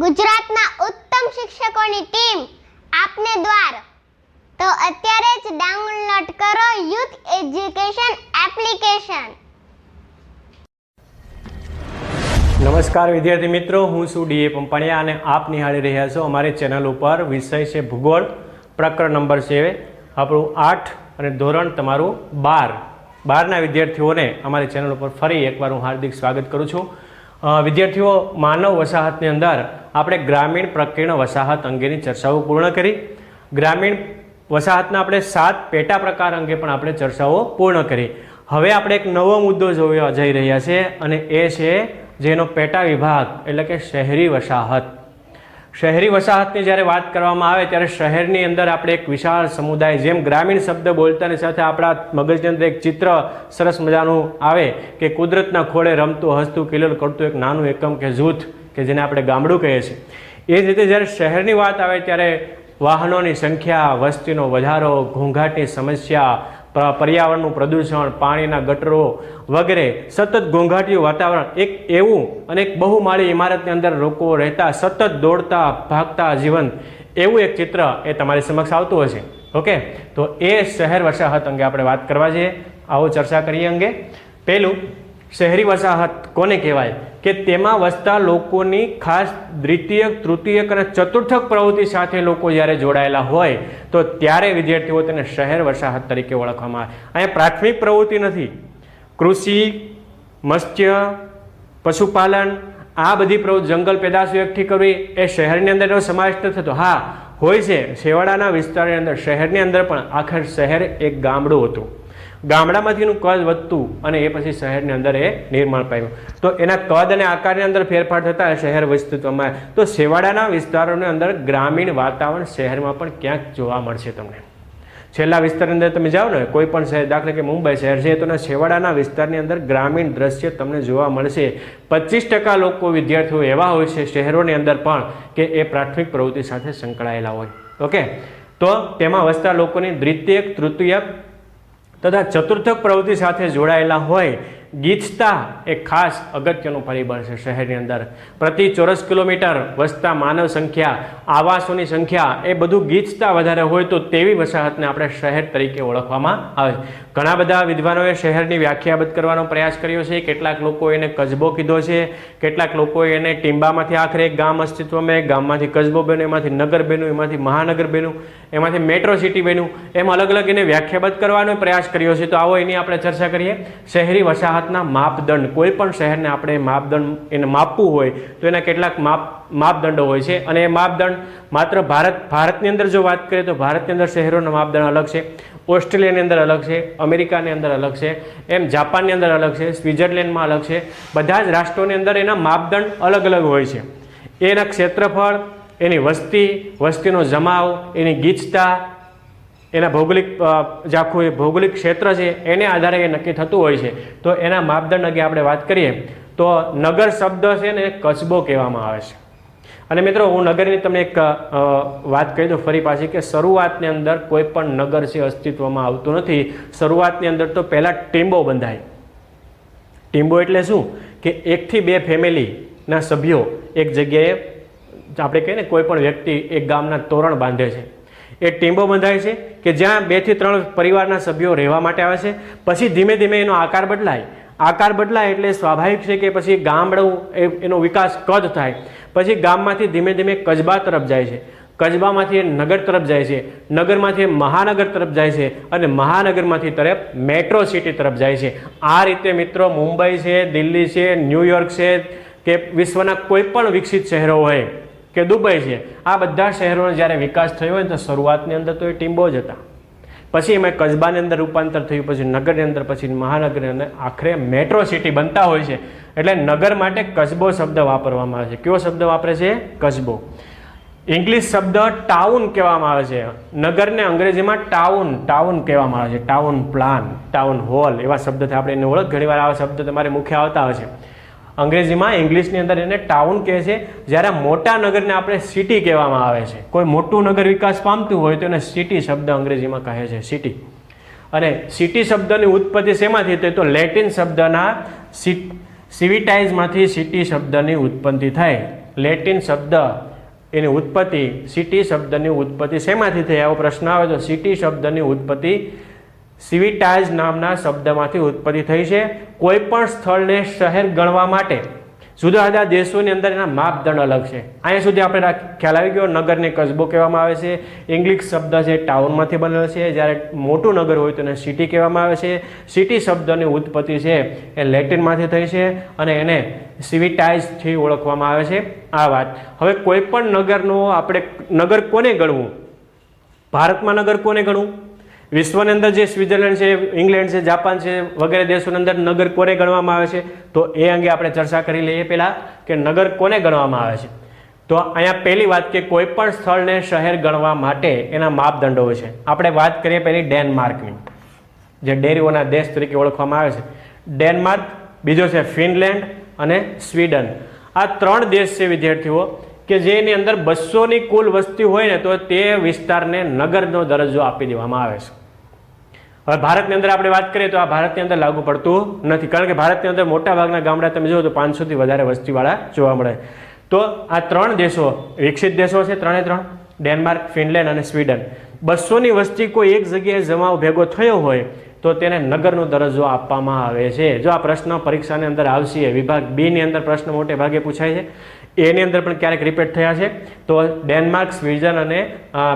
ગુજરાતના ઉત્તમ શિક્ષકોની ટીમ આપને દ્વાર. તો અત્યારે જ ડાઉનલોડ કરો યુથ એજ્યુકેશન એપ્લિકેશન. નમસ્કાર વિદ્યાર્થી મિત્રો, હું છું ડીએ પંપાણિયા અને આપ નિહાળી રહ્યા છો અમારી ચેનલ ઉપર વિષય છે ભૂગોળ, પ્રકરણ નંબર છે આપણું આઠ અને ધોરણ તમારું બાર. બારના વિદ્યાર્થીઓને અમારી ચેનલ ઉપર ફરી એકવાર હું હાર્દિક સ્વાગત કરું છું. વિદ્યાર્થીઓ, માનવ વસાહતની અંદર આપણે ગ્રામીણ પ્રકીર્ણ વસાહત અંગેની ચર્ચાઓ પૂર્ણ કરી. ગ્રામીણ વસાહતના આપણે સાત પેટા પ્રકાર અંગે પણ આપણે ચર્ચાઓ પૂર્ણ કરી. હવે આપણે એક નવો મુદ્દો જોવા જઈ રહ્યા છે અને એ છે જેનો પેટા વિભાગ એટલે કે શહેરી વસાહત. શહેરી વસાહતની જ્યારે વાત કરવામાં આવે ત્યારે શહેરની અંદર આપણે એક વિશાળ સમુદાય, જેમ ગ્રામીણ શબ્દ બોલતાની સાથે આપણા મગજની અંદર એક ચિત્ર સરસ મજાનું આવે કે કુદરતના ખોળે રમતું, હસતું, કિલોલ કરતું એક નાનું એકમ કે જૂથ કે જેને આપણે ગામડું કહીએ છીએ. એ જ રીતે જ્યારે શહેરની વાત આવે ત્યારે વાહનોની સંખ્યા, વસ્તીનો વધારો, ઘોંઘાટની સમસ્યા પર્યાવરણનું પ્રદૂષણ, પાણીના ગટરો વગેરે સતત ઘોંઘાટિયું વાતાવરણ, એક એવું અને એક બહુમાળી ઇમારતની અંદર લોકો રહેતા, સતત દોડતા, ભાગતા જીવન એવું એક ચિત્ર એ તમારી સમક્ષ આવતું હશે. ઓકે? તો એ શહેર વસાહત અંગે આપણે વાત કરવા જઈએ. આવો ચર્ચા કરીએ અંગે. પહેલું, શહેરી વસાહત કોને કહેવાય? કે તેમાં વસતા લોકોની ખાસ દ્વિતીયક તૃતીયક અને ચતુર્થક પ્રવૃત્તિ સાથે લોકો જ્યારે જોડાયેલા હોય, તો ત્યારે વિદ્યાર્થીઓ તેને શહેર વસાહત તરીકે ઓળખવામાં આવે. અહીંયા પ્રાથમિક પ્રવૃત્તિ નથી. કૃષિ, મત્સ્ય, પશુપાલન, આ બધી પ્રવૃત્તિ જંગલ પેદાશો એકઠી કરવી, એ શહેરની અંદર એનો સમાવેશ નથી થતો. હા, હોય છે. છેવાડાના વિસ્તારની અંદર, શહેરની અંદર પણ આખર શહેર એક ગામડું હતું. ગામડામાંથીનું કદ વધતું અને એ પછી શહેરની અંદર એ નિર્માણ પામ્યું. તો એના કદ અને આકારની અંદર ફેરફાર થતા શહેર વિસ્તૃતમાં તો છેવાડાના વિસ્તારોની અંદર ગ્રામીણ વાતાવરણ શહેરમાં પણ ક્યાંક જોવા મળશે તમને. છેલ્લા વિસ્તારની અંદર તમે જાઓ ને, કોઈ પણ શહેર, દાખલા કે મુંબઈ શહેર છે, તો છેવાડાના વિસ્તારની અંદર ગ્રામીણ દ્રશ્ય તમને જોવા મળશે. પચીસ ટકા લોકો વિદ્યાર્થીઓ એવા હોય છે શહેરોની અંદર પણ કે એ પ્રાથમિક પ્રવૃત્તિ સાથે સંકળાયેલા હોય. ઓકે? તો તેમાં વસતા લોકોની દ્વિતીયક, તૃતીયક તથા ચતુર્થક પ્રવૃત્તિ સાથે જોડાયેલા હોય ગીચતા એ ખાસ અગત્યનું પરિબળ છે શહેરની અંદર. પ્રતિ ચોરસ કિલોમીટર વસતા માનવ સંખ્યા, આવાસોની સંખ્યા એ બધું ગીચતા વધારે હોય તો તેવી વસાહતને આપણે શહેર તરીકે ઓળખવામાં આવે ઘણા બધા વિદ્વાનોએ શહેરની વ્યાખ્યાબદ્ધ કરવાનો પ્રયાસ કર્યો છે. કેટલાક લોકો એને કજબો કીધો છે. કેટલાક લોકોએ એને ટીંબામાંથી આખરે ગામ અસ્તિત્વમાં એક ગામમાંથી કજબો બન્યું, એમાંથી નગર બન્યું, એમાંથી મહાનગર બન્યું, એમાંથી મેટ્રો સિટી બન્યું. એમ અલગ અલગ એને વ્યાખ્યાબદ્ધ કરવાનો પ્રયાસ કર્યો છે. તો આવો એની આપણે ચર્ચા કરીએ. શહેરી વસાહતના માપદંડ, કોઈ પણ શહેરને આપણે માપદંડ એને માપવું હોય, તો એના કેટલાક માપ, માપદંડો હોય છે. અને એ માપદંડ માત્ર ભારત, ભારતની અંદર જો વાત કરીએ તો ભારતની અંદર શહેરોના માપદંડ અલગ છે, ઓસ્ટ્રેલિયાની અંદર અલગ છે, અમેરિકાની અંદર અલગ છે, એમ જાપાનની અંદર અલગ છે, સ્વિટ્ઝરલેન્ડમાં અલગ છે. બધા જ રાષ્ટ્રોની અંદર એના માપદંડ અલગ અલગ હોય છે. એના ક્ષેત્રફળ, એની વસ્તી, વસ્તીનો જમાવ, એની ગીચતા એના ભૌગોલિક જે આખું એ ભૌગોલિક ક્ષેત્ર છે, એને આધારે એ નક્કી થતું હોય છે. તો એના માપદંડ અંગે આપણે વાત કરીએ, તો નગર શબ્દ છે ને કસ્બો કહેવામાં આવે છે. અને મિત્રો, હું નગરની તમને એક વાત કહી દઉં ફરી પાછી કે શરૂઆતની અંદર કોઈ પણ નગર છે, અસ્તિત્વમાં આવતું નથી. શરૂઆતની અંદર તો પહેલાં ટીંબો બંધાય. ટીંબો એટલે શું? કે એકથી બે ફેમિલીના સભ્યો એક જગ્યાએ, આપણે કહીએ ને, કોઈ પણ વ્યક્તિ એક ગામના તોરણ બાંધે છે. એ ટીમ્બો બંધાય છે કે જ્યાં બેથી ત્રણ પરિવારના સભ્યો રહેવા માટે આવે છે, પછી ધીમે ધીમે એનો આકાર બદલાય. આકાર બદલાય એટલે સ્વાભાવિક છે કે પછી ગામડું એનો વિકાસ કદ થાય. પછી ગામમાંથી ધીમે ધીમે કજબા તરફ જાય છે. કજબામાંથી એ નગર તરફ જાય છે. નગરમાંથી મહાનગર તરફ જાય છે અને મહાનગરમાંથી તરફ મેટ્રો સિટી તરફ જાય છે. આ રીતે મિત્રો મુંબઈ છે, દિલ્હી છે ન્યુયોર્ક છે, કે વિશ્વના કોઈ પણ વિકસિત શહેરો હોય કે દુબઈ છે. આ બધા શહેરોનો જ્યારે વિકાસ થયો હોય તો શરૂઆતની અંદર તો એ ટીમ્બો જ હતા. પછી એમાં કસ્બાની અંદર રૂપાંતર થયું, પછી નગરની અંદર, પછી મહાનગર અંદર આખરે મેટ્રો સિટી બનતા હોય છે. એટલે નગર માટે કસ્બો શબ્દ વાપરવામાં આવે છે. કયો શબ્દ વાપરે છે? કસ્બો ઇંગ્લિશ શબ્દ ટાઉન કહેવામાં આવે છે. નગરને અંગ્રેજીમાં ટાઉન ટાઉન કહેવામાં આવે છે. ટાઉન પ્લાન, ટાઉન હોલ એવા શબ્દથી આપણે એને ઓળખ ઘણીવાર આવા શબ્દ તમારે મુખ્ય આવતા હોય છે. અંગ્રેજીમાં ઇંગ્લિશની અંદર એને ટાઉન કહે છે. જ્યારે મોટા નગરને આપણે સિટી કહેવામાં આવે છે. કોઈ મોટું નગર વિકાસ પામતું હોય તો એને સિટી શબ્દ અંગ્રેજીમાં કહે છે, સિટી. અને સિટી શબ્દની ઉત્પત્તિ શેમાંથી થઈ તો લેટિન શબ્દના સિવિટાઇઝમાંથી સિટી શબ્દની ઉત્પત્તિ થાય. લેટિન શબ્દ એની ઉત્પત્તિ, સિટી શબ્દની ઉત્પત્તિ શેમાંથી થઈ? આવો પ્રશ્ન આવે તો સિટી શબ્દની ઉત્પત્તિ સિવિટાઇઝ નામના શબ્દમાંથી ઉત્પત્તિ થઈ છે. કોઈ પણ સ્થળને શહેર ગણવા માટે જુદા જુદા દેશોની અંદર એના માપદંડ અલગ છે. અહીંયા સુધી આપણે ખ્યાલ આવી ગયો, નગરને કસ્બો કહેવામાં આવે છે. ઇંગ્લિશ શબ્દ છે, ટાઉનમાંથી બનેલો છે. જ્યારે મોટું નગર હોય તો એને સિટી કહેવામાં આવે છે. સિટી શબ્દની ઉત્પત્તિ છે એ લેટિનમાંથી થઈ છે અને એને સિવિટાઇઝથી ઓળખવામાં આવે છે. આ વાત. હવે કોઈ પણ નગરનો આપણે નગર કોને ગણવું? ભારતમાં નગર કોને ગણવું? વિશ્વની અંદર જે સ્વિટ્ઝરલેન્ડ છે, ઇંગ્લેન્ડ છે, જાપાન છે, વગેરે દેશોની અંદર નગર કોને ગણવામાં આવે છે? તો એ અંગે આપણે ચર્ચા કરી લઈએ પહેલાં કે નગર કોને ગણવામાં આવે છે? તો અહીંયા પહેલી વાત કે કોઈ પણ સ્થળને શહેર ગણવા માટે એના માપદંડો હોય છે. આપણે વાત કરીએ પહેલી ડેનમાર્કની, જે ડેરીઓના દેશ તરીકે ઓળખવામાં આવે છે. ડેનમાર્ક, બીજો છે ફિનલેન્ડ અને સ્વીડન. આ ત્રણ દેશ છે વિદ્યાર્થીઓ કે જેની અંદર બસોની કુલ વસ્તી હોય ને તો તે વિસ્તારને નગરનો દરજ્જો આપી દેવામાં આવે છે. હવે ભારતની અંદર આપણે વાત કરીએ તો આ ભારતની અંદર લાગુ પડતું નથી. કારણ કે ભારતની અંદર મોટા ભાગના ગામડા તમે જુઓ તો પાંચસોથી વધારે વસ્તીવાળા જોવા મળે. તો આ ત્રણ દેશો, વિકસિત દેશો છે ત્રણે ત્રણ, ડેનમાર્ક, ફિનલેન્ડ અને સ્વીડન. બસોની વસ્તી કોઈ એક જગ્યાએ જમાવ ભેગો થયો હોય તો તેને નગરનો દરજ્જો આપવામાં આવે છે. જો આ પ્રશ્ન પરીક્ષાની અંદર આવશે, વિભાગ બીની અંદર પ્રશ્ન મોટે ભાગે પૂછાય છે. એની અંદર પણ ક્યારેક રિપીટ થયા છે. તો ડેનમાર્ક સ્વિડન અને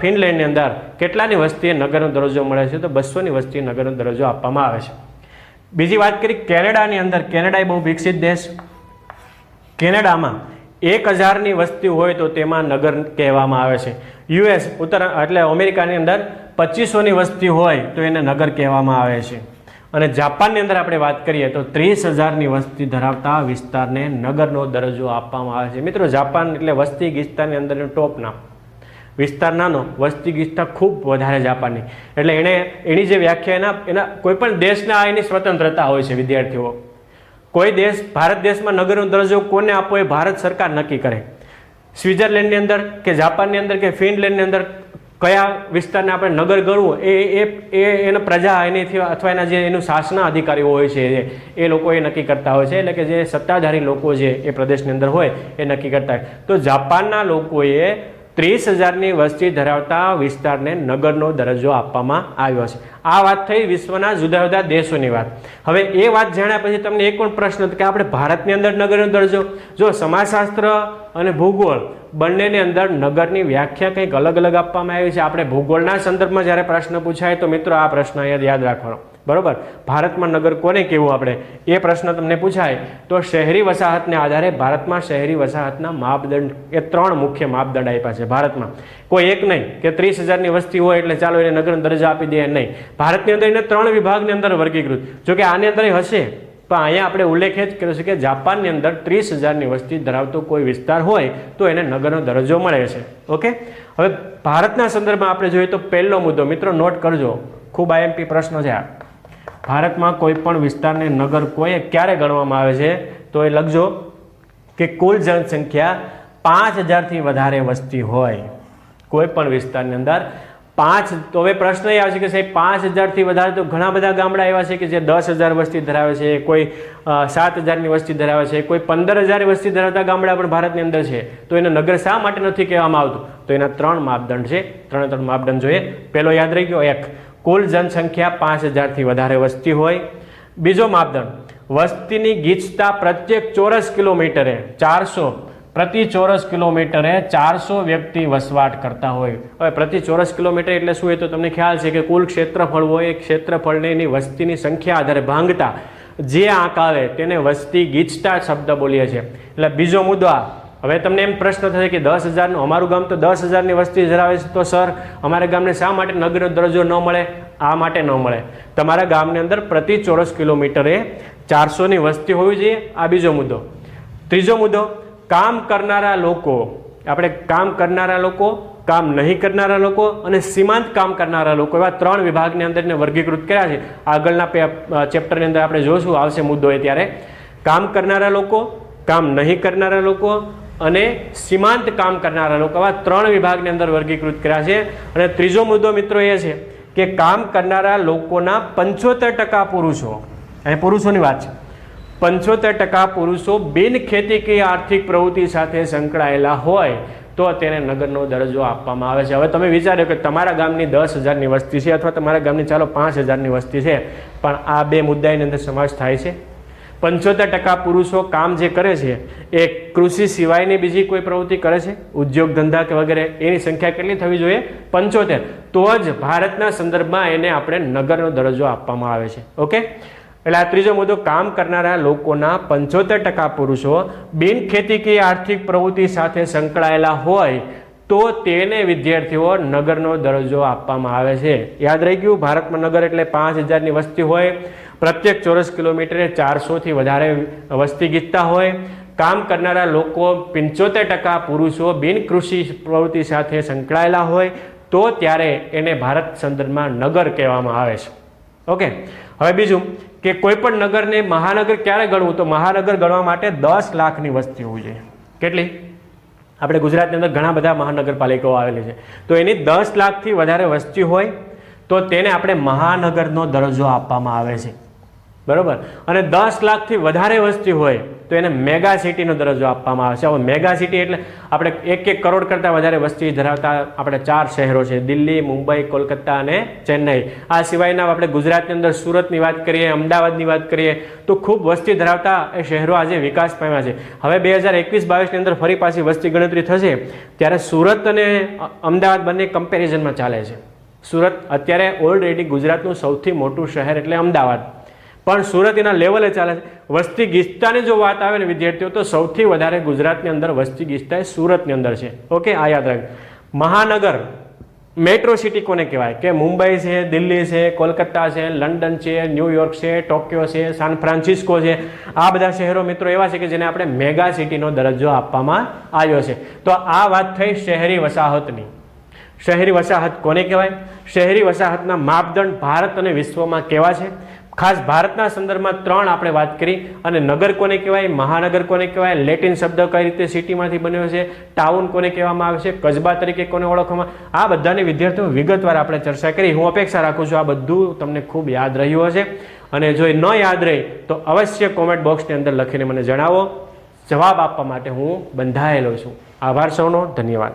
ફિનલેન્ડની અંદર કેટલાની વસ્તીએ નગરનો દરજ્જો મળે છે? તો બસોની વસ્તીએ નગરનો દરજ્જો આપવામાં આવે છે. બીજી વાત કરી કેનેડાની અંદર કેનેડા બહુ વિકસિત દેશ. કેનેડામાં એક હજારની વસ્તી હોય તો તેમાં નગર કહેવામાં આવે છે. યુએસ ઉત્તર, એટલે અમેરિકાની અંદર પચીસોની વસ્તી હોય તો એને નગર કહેવામાં આવે છે. અને જાપાનની અંદર આપણે વાત કરીએ તો ત્રીસ હજારની વસ્તી ધરાવતા વિસ્તારને નગરનો દરજ્જો આપવામાં આવે છે. મિત્રો, જાપાન એટલે વસ્તી ગીસ્તાની અંદરનું ટોપ નામ. વિસ્તાર નાનો, વસ્તી ગીસ્તા ખૂબ વધારે જાપાનની એટલે એણે એની જે વ્યાખ્યા, એના એના કોઈ પણ દેશના એની સ્વતંત્રતા હોય છે, વિદ્યાર્થીઓ. કોઈ દેશ, ભારત દેશમાં નગરનો દરજ્જો કોને આપવો એ ભારત સરકાર નક્કી કરે. સ્વિટ્ઝરલેન્ડની અંદર કે જાપાનની અંદર કે ફિનલેન્ડની અંદર કયા વિસ્તારને આપણે નગર ગણવું, એ એ એના પ્રજા એનેથી અથવા એના જે એનું શાસના અધિકારીઓ હોય છે એ લોકો એ નક્કી કરતા હોય છે. એટલે કે જે સત્તાધારી લોકો જે એ પ્રદેશની અંદર હોય, એ નક્કી કરતા હોય. તો જાપાનના લોકોએ ત્રીસ હજારની વસ્તી ધરાવતા વિસ્તારને નગરનો દરજ્જો આપવામાં આવ્યો છે. આ વાત થઈ વિશ્વના જુદા જુદા દેશોની વાત. હવે એ વાત જાણ્યા પછી તમને એક પણ પ્રશ્ન હતો કે આપણે ભારતની અંદર નગરનો દરજ્જો? જો સમાજશાસ્ત્ર અને ભૂગોળ બંનેની અંદર નગરની વ્યાખ્યા કંઈક અલગ અલગ આપવામાં આવી છે, આપણે ભૂગોળના સંદર્ભમાં જ્યારે પ્રશ્ન પૂછાય તો મિત્રો આ પ્રશ્ન યાદ રાખવાનો. બરોબર? ભારતમાં નગર કોને કહેવું આપણે? એ પ્રશ્ન તમને પૂછાય. તો શહેરી વસાહતને આધારે ભારતમાં શહેરી વસાહતના માપદંડ, એ ત્રણ મુખ્ય માપદંડ આપ્યા છે ભારતમાં. કોઈ એક નહીં કે ત્રીસ હજારની વસ્તી હોય એટલે ચાલો એને નગરનો દરજ્જા આપી દે નહીં. ભારતની અંદર એને ત્રણ વિભાગની અંદર વર્ગીકૃત. જો કે આની અંદર હશે. પણ અહીંયા આપણે ઉલ્લેખ જ કર્યો છે કે જાપાનની અંદર ત્રીસ હજારની વસ્તી ધરાવતો કોઈ વિસ્તાર હોય તો એને નગરનો દરજ્જો મળે છે. ઓકે? હવે ભારતના સંદર્ભમાં આપણે જોઈએ તો પહેલો મુદ્દો. મિત્રો, નોટ કરજો. ખૂબ આઈએમપી પ્રશ્ન છે આ. ભારતમાં કોઈ પણ વિસ્તારને નગર કોઈ ક્યારે ગણવામાં આવે છે? તો એ લખજો કે કુલ જનસંખ્યા પાંચ હજારથી વધારે વસ્તી હોય. કોઈ પણ વિસ્તારની અંદર પાંચ, તો હવે પ્રશ્ન એ આવશે કે સાહેબ, પાંચ હજારથી વધારે તો ઘણા બધા ગામડા એવા છે કે જે દસ હજાર વસ્તી ધરાવે છે, કોઈ સાત હજારની વસ્તી ધરાવે છે, કોઈ પંદર હજાર વસ્તી ધરાવતા ગામડા પણ ભારતની અંદર છે. તો એને નગર શા માટે નથી કહેવામાં આવતું? તો એના ત્રણ માપદંડ છે. ત્રણે ત્રણ માપદંડ જોઈએ. પહેલો યાદ રહી ગયો એક. કુલ જનસંખ્યા પાંચ હજારથી વધારે વસ્તી હોય. બીજો માપદંડ, વસ્તીની ગીચતા પ્રત્યેક ચોરસ કિલોમીટરે ચારસો, પ્રતિ ચોરસ કિલોમીટરે ચારસો વ્યક્તિ વસવાટ કરતા હોય. હવે પ્રતિ ચોરસ કિલોમીટર એટલે શું એ તો તમને ખ્યાલ છે કે કુલ ક્ષેત્રફળ હોય, એ ક્ષેત્રફળને એની વસ્તીની સંખ્યા આધારે ભાંગતા. જે આંક આવે તેને વસ્તી ગીચતા શબ્દ બોલીએ છીએ. એટલે બીજો મુદ્દો હવે તમને એમ પ્રશ્ન થશે કે દસ હજારનું, અમારું ગામ તો દસ હજારની વસ્તી ધરાવે છે. તો સર, અમારા ગામને શા માટે નગરનો દરજ્જો ન મળે? આ માટે ન મળે. તમારા ગામની અંદર પ્રતિ ચોરસ કિલોમીટરે ચારસોની વસ્તી હોવી જોઈએ. આ બીજો મુદ્દો. ત્રીજો મુદ્દો, કામ કરનારા લોકો, આપણે કામ કરનારા લોકો, કામ નહીં કરનારા લોકો અને સીમાંત કામ કરનારા લોકો, એવા ત્રણ વિભાગની અંદરને વર્ગીકૃત કર્યા છે. આગળના ચેપ્ટરની અંદર આપણે જોશું, આવશે મુદ્દો એ ત્યારે. કામ કરનારા લોકો, કામ નહીં કરનારા લોકો અને સીમાંત કામ કરનારા લોકો આવા ત્રણ વિભાગની અંદર વર્ગીકૃત કર્યા છે. અને ત્રીજો મુદ્દો મિત્રો એ છે કે કામ કરનારા લોકોના પંચોતેર ટકા પુરુષો અહીં પુરુષોની વાત છે. પંચોતેર ટકા પુરુષો બિન કે આર્થિક પ્રવૃત્તિ સાથે સંકળાયેલા હોય તો તેને નગરનો દરજ્જો આપવામાં આવે છે. હવે તમે વિચાર્યો કે તમારા ગામની દસ હજારની વસ્તી છે અથવા તમારા ગામની ચાલો પાંચ હજારની વસ્તી છે, પણ આ બે મુદ્દાની અંદર સમાવેશ થાય છે. પંચોતેર ટકા પુરુષો કામ જે કરે છે, એ કૃષિ સિવાયની બીજી કોઈ પ્રવૃત્તિ કરે છે? ઉદ્યોગ ધંધા કે વગેરે, એની સંખ્યા કેટલી થવી જોઈએ? પંચોતેર. તો જ ભારતના સંદર્ભમાં એને આપણે નગરનો દરજ્જો આપવામાં આવે છે. ઓકે? એટલે આ ત્રીજો મુદ્દો, કામ કરનારા લોકોના પંચોતેર ટકા પુરુષો બિન ખેતીકીય આર્થિક પ્રવૃત્તિ સાથે સંકળાયેલા હોય, તો તેને વિદ્યાર્થીઓ નગરનો દરજ્જો આપવામાં આવે છે. યાદ રહી ગયું, ભારતમાં નગર એટલે પાંચ હજારની વસ્તી હોય પ્રત્યેક ચોરસ કિલોમીટરે ચારસોથી વધારે વસ્તી ગીતતા હોય. કામ કરનારા લોકો પંચોતેર ટકા પુરુષો બિન કૃષિ પ્રવૃત્તિ સાથે સંકળાયેલા હોય તો ત્યારે એને ભારત સંદર્ભમાં નગર કહેવામાં આવે છે. ઓકે, હવે બીજું કે કોઈ પણ નગરને મહાનગર ક્યારે ગણવું? તો મહાનગર ગણવા માટે દસ લાખની વસ્તી હોવી જોઈએ. કેટલી? આપણે ગુજરાતની અંદર ઘણા બધા મહાનગરપાલિકાઓ આવેલી છે. તો એની દસ લાખથી વધારે વસ્તી હોય તો તેને આપણે મહાનગરનો દરજ્જો આપવામાં આવે છે. બરોબર? અને દસ લાખથી વધારે વસ્તી હોય તો એને મેગા સિટીનો દરજ્જો આપવામાં આવે છે. હવે મેગા સિટી એટલે આપણે એક એક કરોડ કરતાં વધારે વસ્તી ધરાવતા આપણે ચાર શહેરો છે. દિલ્હી, મુંબઈ, કોલકાતા અને ચેન્નઈ. આ સિવાયના આપણે ગુજરાતની અંદર સુરતની વાત કરીએ, અમદાવાદની વાત કરીએ, તો ખૂબ વસ્તી ધરાવતા એ શહેરો આજે વિકાસ પામ્યા છે. હવે બે હજાર એકવીસ બાવીસની અંદર ફરી પાછી વસ્તી ગણતરી થશે, ત્યારે સુરત અને અમદાવાદ બંને કમ્પેરિઝનમાં ચાલે છે. સુરત અત્યારે ઓલરેડી ગુજરાતનું સૌથી મોટું શહેર એટલે અમદાવાદ. પણ સુરત એના લેવલે ચાલે છે. વસ્તી ગીચતાની જો વાત આવે ને વિદ્યાર્થીઓ, તો સૌથી વધારે ગુજરાતની અંદર વસ્તી ગીચતા એ સુરતની અંદર છે. ઓકે, આ યાદ રાખ. મહાનગર મેટ્રો સિટી કોને કહેવાય? કે મુંબઈ છે, દિલ્હી છે, કોલકાતા છે, લંડન છે ન્યુયોર્ક છે, ટોક્યો છે, સાન ફ્રાન્સિસ્કો છે. આ બધા શહેરો મિત્રો એવા છે કે જેને આપણે મેગા સિટીનો દરજ્જો આપવામાં આવ્યો છે. તો આ વાત થઈ શહેરી વસાહતની. શહેરી વસાહત કોને કહેવાય? શહેરી વસાહતના માપદંડ ભારત અને વિશ્વમાં કેવા છે? ખાસ ભારતના સંદર્ભમાં ત્રણ આપણે વાત કરી અને નગર કોને કહેવાય, મહાનગર કોને કહેવાય, લેટિન શબ્દ કઈ રીતે સિટીમાંથી બન્યો છે, ટાઉન કોને કહેવામાં આવે છે કસ્બા તરીકે કોને ઓળખવામાં આ બધાની વિદ્યાર્થીઓ વિગતવાર આપણે ચર્ચા કરી. હું અપેક્ષા રાખું છું આ બધું તમને ખૂબ યાદ રહ્યું હશે. અને જો એ ન યાદ રહે, તો અવશ્ય કોમેન્ટ બોક્સની અંદર લખીને મને જણાવો. જવાબ આપવા માટે હું બંધાયેલો છું. આભાર સૌનો, ધન્યવાદ.